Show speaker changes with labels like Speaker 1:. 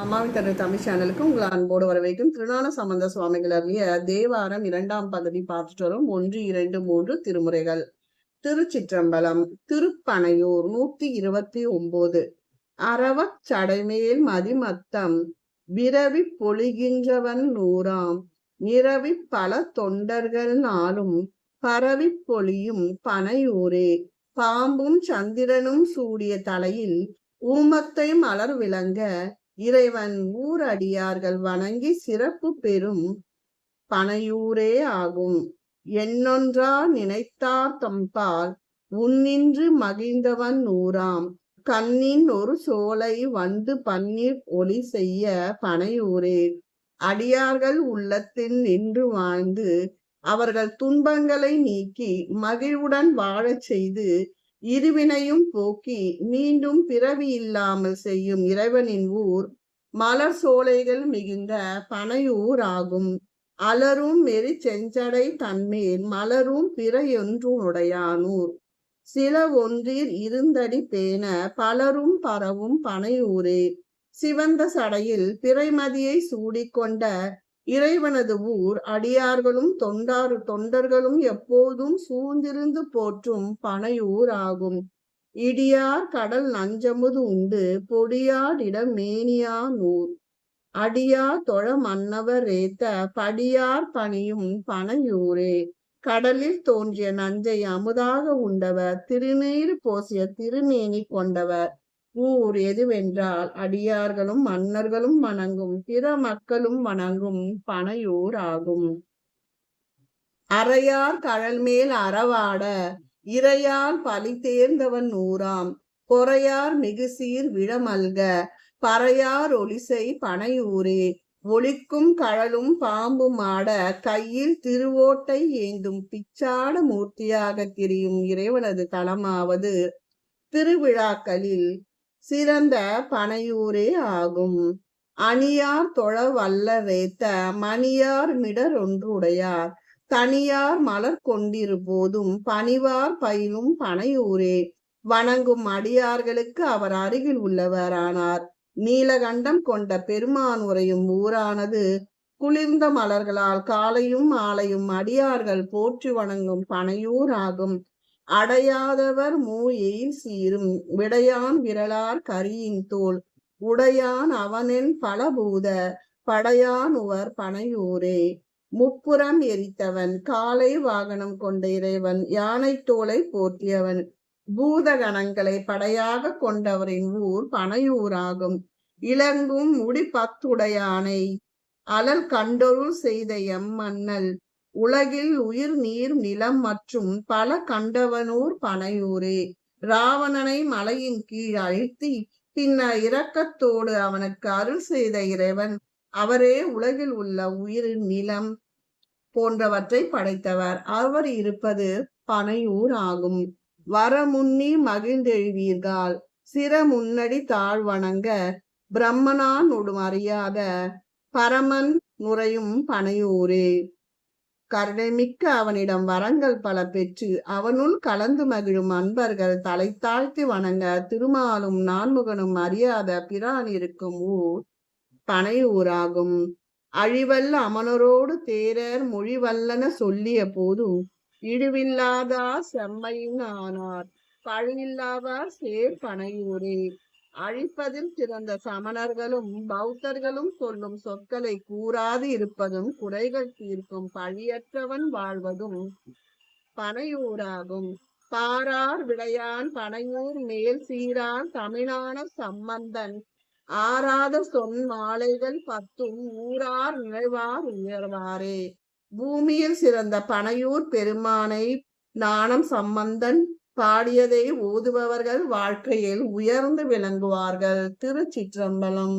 Speaker 1: அம்மாவின் தனது தமிழ் சேனலுக்கு உங்களை அன்போடு வரவேற்கும் திருநான சம்பந்த சுவாமிகள் அருளிய தேவாரம் இரண்டாம் பகுதி பார்த்துட்டு வரும். ஒன்று இரண்டு மூன்று திருமுறைகள். திருச்சிற்றம்பலம் திருப்பனையூர் நூத்தி இருபத்தி ஒன்பது அறவச் சடைமேல் மதிமத்தம் விரவி பொழிகின்றவன் நூறாம். நிரவி பல தொண்டர்கள் நாளும் பரவி பொழியும் பனையூரே. பாம்பும் சந்திரனும் சூடிய தலையில் ஊமத்தை மலர் விளங்க இறைவன் ஊர் அடியார்கள் வணங்கி சிறப்பு பெறும் பனையூரே ஆகும். என்னொன்றா நினைத்தார் தம்பால் உன்னின்று மகிழ்ந்தவன் நூறாம் கண்ணின் ஒரு சோலை வந்து பன்னீர் ஒளி செய்ய பனையூரே. அடியார்கள் உள்ளத்தில் நின்று வாழ்ந்து அவர்கள் துன்பங்களை நீக்கி மகிழ்வுடன் வாழச் செய்து இருவினையும் போக்கி மீண்டும் பிறவி இல்லாமல் செய்யும் இறைவனின் ஊர் மலர் சோலைகள் மிகுந்த பனையூர் ஆகும். அலரும் மெரி செஞ்சடை தன்மேல் மலரும் பிறையொன்றுடையானூர் சில ஒன்றில் இருந்தடி பேண பலரும் பரவும் பனையூரே. சிவந்த சடையில் பிறைமதியை சூடிக்கொண்ட இறைவனது ஊர் அடியார்களும் தொண்டார் தொண்டர்களும் எப்போதும் சூழ்ந்திருந்து போற்றும் பனையூர் ஆகும். இடியார் கடல் நஞ்சமுது உண்டு பொடியாடிட மேனியா நூர். அடியார் தொழ மன்னவர் ஏத்த படியார் பணியும் பனையூரே. கடலில் தோன்றிய நஞ்சை அமுதாக உண்டவர் திருநீர் போசிய திருமேனி கொண்டவர். ஊர் எதுவென்றால் அடியார்களும் மன்னர்களும் வணங்கும் பிற மக்களும் வணங்கும் பனையூர் ஆகும். அறையார் கழல் மேல் அறவாட இறையார் பழி தேர்ந்தவன் ஊராம் பொறையார் மிகுசீர் விழமல்க பறையார் ஒலிசை பனையூரே. ஒளிக்கும் கழலும் பாம்பும் ஆட கையில் திருவோட்டை ஏந்தும் பிச்சாட மூர்த்தியாக திரியும் இறைவனது தலமாவது திருவிழாக்களில் சிறந்த பனையூரே ஆகும். அணியார் தொழ வல்லரேத்த மணியார் மிடர் ஒன்றுடையார். தனியார் மலர் கொண்டிரு போதும் பணிவார் பயிலும் பனையூரே. வணங்கும் அடியார்களுக்கு அவர் அருகில் உள்ளவரானார் நீலகண்டம் கொண்ட பெருமான் உரையும் ஊரானது குளிர்ந்த மலர்களால் காலையும் மாலையும் அடியார்கள் போற்றி வணங்கும் பனையூர் ஆகும். அடையாதவர் மூயில் சீரும் விடையான் விரலார் கரியின் தோல் உடையான் அவனின் பலபூத படையான் உவர் பனையூரே. முப்புறம் எரித்தவன் காலை வாகனம் கொண்ட இறைவன் யானை தோலை போற்றியவன் பூதகணங்களை படையாக கொண்டவரின் ஊர் பனையூராகும். இளங்கும் முடி பத்துடையானை அலல் கண்டொருள் செய்த எம் மன்னல் உலகில் உயிர் நீர் நிலம் மற்றும் பல கண்டவனூர் பனையூரே. ராவணனை மலையின் கீழ் அழுத்தி பின்னர் இரக்கத்தோடு அவனுக்கு அருள் செய்த இறைவன் அவரே உலகில் உள்ள உயிர் நிலம் போன்றவற்றை படைத்தவர். அவர் இருப்பது பனையூர் ஆகும். வரமுன்னி மகிழ்ந்தெழுவீர்கள். சிற முன்னடி தாழ் வணங்க பிரம்மனான் அறியாத பரமன் நுரையும் பனையூரே. கருணைமிக்க அவனிடம் வரங்கள் பல பெற்று அவனுள் கலந்து மகிழும் அன்பர்கள் தலை தாழ்த்தி வணங்க திருமாலும் நான்முகனும் அறியாத பிரான் இருக்கும் ஊர் பனையூராகும் அழிவல்ல அமனரோடு தேரர் மொழிவல்லன சொல்லிய போதும் இழிவில்லாதா செம்மையின் ஆனார். பழியில்லாதார் சேர் பனையூரே அழிப்பதில் சிறந்த சமணர்களும் பௌத்தர்களும் சொல்லும் சொற்களை கூறாது இருப்பதும் குறைகள் தீர்க்கும் பழியற்றவன் வாழ்வதும் பனையூராகும். பாரார் விடையான் பனையூர் மேல் சீரான் தமிழான சம்பந்தன். ஆறாத சொன் மாலைகள் பத்தும் ஊரார் நினைவார் உயர்வாரே. பூமியில் சிறந்த பனையூர் பெருமானை நாணம் சம்பந்தன் பாடியதை ஓதுபவர்கள் வாழ்க்கையில் உயர்ந்து விளங்குவார்கள். திருச்சிற்றம்பலம்.